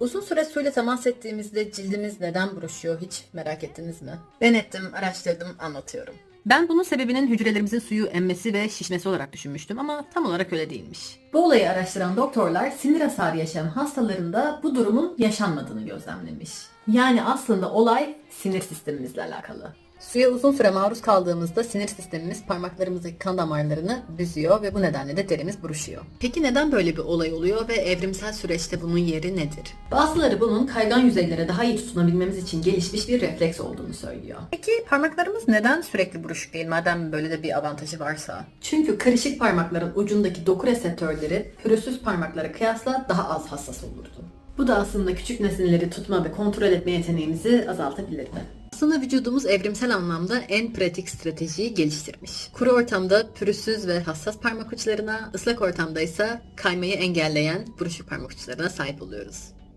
Uzun süre suyla temas ettiğimizde cildimiz neden buruşuyor hiç merak ettiniz mi? Ben ettim, araştırdım, anlatıyorum. Ben bunun sebebinin hücrelerimizin suyu emmesi ve şişmesi olarak düşünmüştüm ama tam olarak öyle değilmiş. Bu olayı araştıran doktorlar sinir hasarı yaşayan hastalarında bu durumun yaşanmadığını gözlemlemiş. Yani aslında olay sinir sistemimizle alakalı. Suya uzun süre maruz kaldığımızda sinir sistemimiz parmaklarımızdaki kan damarlarını büzüyor ve bu nedenle de derimiz buruşuyor. Peki neden böyle bir olay oluyor ve evrimsel süreçte bunun yeri nedir? Bazıları bunun kaygan yüzeylere daha iyi tutunabilmemiz için gelişmiş bir refleks olduğunu söylüyor. Peki parmaklarımız neden sürekli buruşuk değil madem böyle de bir avantajı varsa? Çünkü karışık parmakların ucundaki doku reseptörleri pürüzsüz parmaklara kıyasla daha az hassas olurdu. Bu da aslında küçük nesneleri tutma ve kontrol etme yeteneğimizi azaltabilirdi. Aslında vücudumuz evrimsel anlamda en pratik stratejiyi geliştirmiş. Kuru ortamda pürüzsüz ve hassas parmak uçlarına, ıslak ortamda ise kaymayı engelleyen buruşuk parmak uçlarına sahip oluyoruz.